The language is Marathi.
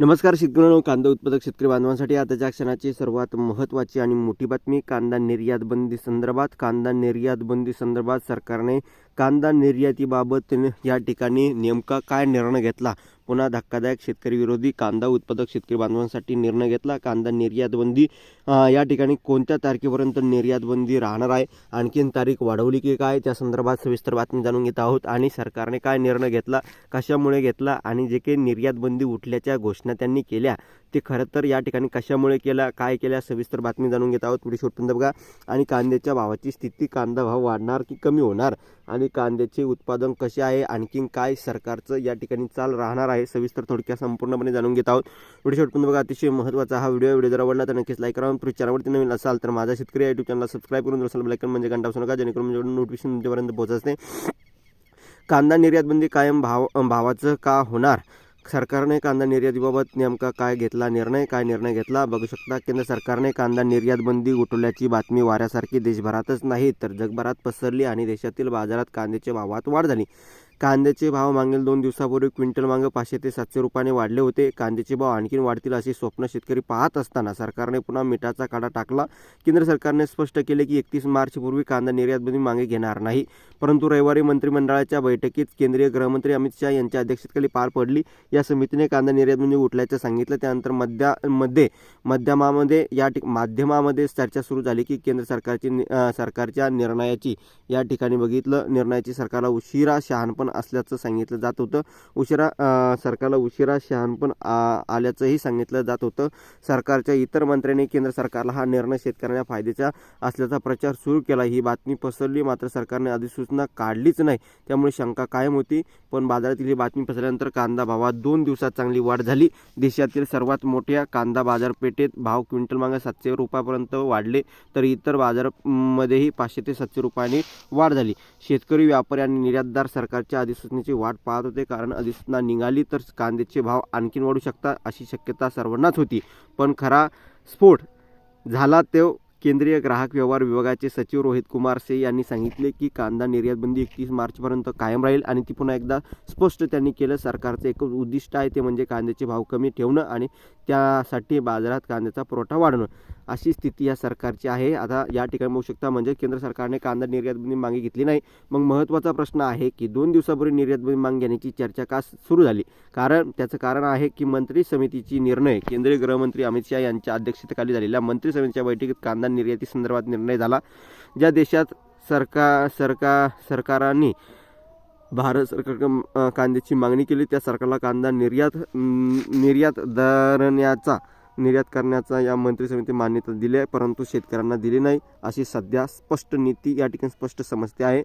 नमस्कार शेतकऱ्यांनो कांदा उत्पादक शेतकरी बांधवांसाठी आताच्या क्षणाची सर्वात महत्त्वाची आणि मोठी बातमी कांदा निर्यात बंदी संदर्भात. कांदा निर्यात बंदी संदर्भात सरकारने कांदा निर्यातीबाबत या ठिकाणी नेमका काय निर्णय घेतला? पुन्हा धक्कादायक शेतकरी विरोधी कांदा उत्पादक शेतकरी बांधवांसाठी निर्णय घेतला. कांदा निर्यात बंदी या ठिकाणी कोणत्या तारखेपर्यंत निर्यात बंदी राहणार आहे? आणखीन तारीख वाढवली की काय? त्या संदर्भात सविस्तर बातमी जाणून घेत आहोत. आणि सरकारने काय निर्णय घेतला? कशामुळे घेतला? आणि जे काही निर्यातबंदी उठल्याच्या घोषणा त्यांनी केल्या ते खरं तर या ठिकाणी कशामुळे केल्या काय केल्या सविस्तर बातमी जाणून घेत आहोत. पुढे शेवटपर्यंत बघा. आणि कांद्याच्या भावाची स्थिती कांदा भाव वाढणार की कमी होणार? आणि कांद्याचे उत्पादन कसे आहे? आणखीन काय सरकारचं या ठिकाणी चाल राहणार आहे? सविस्तर थोडक्यात संपूर्णपणे जाणून घेत आहोत. व्हिडिओ शेवटपर्यंत बघा अतिशय महत्त्वाचा हा व्हिडिओ व्हिडिओ जर आवडला तर नक्कीच लाईक करा. तुम्ही चॅनलवरती नवीन असाल तर माझा शेतकरी युट्यूब चॅनलला सबस्क्राईब करून असाल बेलायकन म्हणजे घंटा असू नका. जेणेकरून म्हणजे नोटिफिकेशन तुमच्यापर्यंत पोहोचते कांदा निर्यात बंदी कायम भाव भावाचं का होणार? सरकारने कांदा निर्यातीबाबत नेमका काय घेतला निर्णय काय निर्णय घेतला? बघू शकता केंद्र सरकारने कांदा निर्यात बंदी उठवल्याची बातमी वाऱ्यासारखी देशभरातच नाही तर जगभरात पसरली आणि देशातील बाजारात कांद्याच्या भावात वाढ झाली. कांद्याचे भाव मागील दोन दिवसापूर्वी क्विंटल मागे पाचशे ते सातशे रुपयाने वाढले होते. कांद्याचे भाव आणखीन वाढतील असे स्वप्न शेतकरी पाहत असताना सरकारने पुन्हा मिठाचा काढा टाकला. केंद्र सरकारने स्पष्ट केले की एकतीस मार्चपूर्वी कांदा निर्यातबंदी मागे घेणार नाही. परंतु रविवारी मंत्रिमंडळाच्या बैठकीत केंद्रीय गृहमंत्री अमित शहा यांच्या अध्यक्षतेखाली पार पडली. या समितीने कांदा निर्यात उठल्याचं सांगितलं. त्यानंतर मध्या मध्ये माध्यमामध्ये या ठिक माध्यमामध्ये चर्चा सुरू झाली की केंद्र सरकारची नि- सरकारच्या निर्णयाची या ठिकाणी बघितलं. निर्णयाची सरकारला उशिरा शहाणपण असल्याचं सांगितलं जात होतं. उशिरा सरकारला उशिरा शहाणपण आ- आल्याचंही सांगितलं जात होतं. सरकारच्या इतर मंत्र्यांनी केंद्र सरकारला हा निर्णय शेतकऱ्यांना फायद्याचा असल्याचा प्रचार सुरू केला. ही बातमी पसरली मात्र सरकारने अधिसूचना काढलीच नाही. त्यामुळे शंका कायम होती. पण बाजारातील ही बातमी पसरल्यानंतर कांदा भावात दोन दिवसात चांगली वाढ झाली. देशातील सर्वात मोठ्या कांदा बाजारपेठेत भाव क्विंटल मागे सातशे रुपयापर्यंत वाढले तर इतर बाजारमध्येही पाचशे ते सातशे रुपयांनी वाढ झाली. शेतकरी व्यापारी आणि निर्यातदार सरकारच्या अधिसूचनेची वाट पाहत होते. कारण अधिसूचना निघाली तर कांद्याचे भाव आणखीन वाढू शकतात अशी शक्यता सर्वांनाच होती. पण खरा स्फोट झाला तो केंद्रीय ग्राहक व्यवहार विभागाचे सचिव रोहित कुमार से यांनी सांगितले की कांदा निर्यातबंदी एकतीस मार्चपर्यंत कायम राहील आणि ती पुन्हा एकदा स्पष्ट त्यांनी केलं. सरकारचं एकच उद्दिष्ट आहे ते म्हणजे कांद्याचे भाव कमी ठेवणं आणि त्यासाठी बाजारात कांद्याचा पुरवठा वाढवणं अशी स्थिती या सरकारची आहे. आता या ठिकाणी बघू शकता म्हणजे केंद्र सरकारने कांदा निर्यातबंदी मागे घेतली नाही. मग महत्त्वाचा प्रश्न आहे की दोन दिवसापूर्वी निर्यातबंदी मागे घेण्याची चर्चा का सुरू झाली? कारण त्याचं कारण आहे की मंत्री समितीची निर्णय केंद्रीय गृहमंत्री अमित शहा यांच्या अध्यक्षतेखाली झालेल्या मंत्री समितीच्या बैठकीत कांदा निर्याती संदर्भात निर्णय झाला. ज्या देशात सरकार सरकार सरकारांनी भारत सरकार कांद्याची मागणी केली. त्या सरकारला कांदा निर्यात निर्यात धरण्याचा निर्यात करण्याचा या मंत्री समिती मान्यता दिली आहे. परंतु शेतकऱ्यांना दिली नाही अशी सध्या स्पष्ट नीती या ठिकाणी स्पष्ट समजते आहे.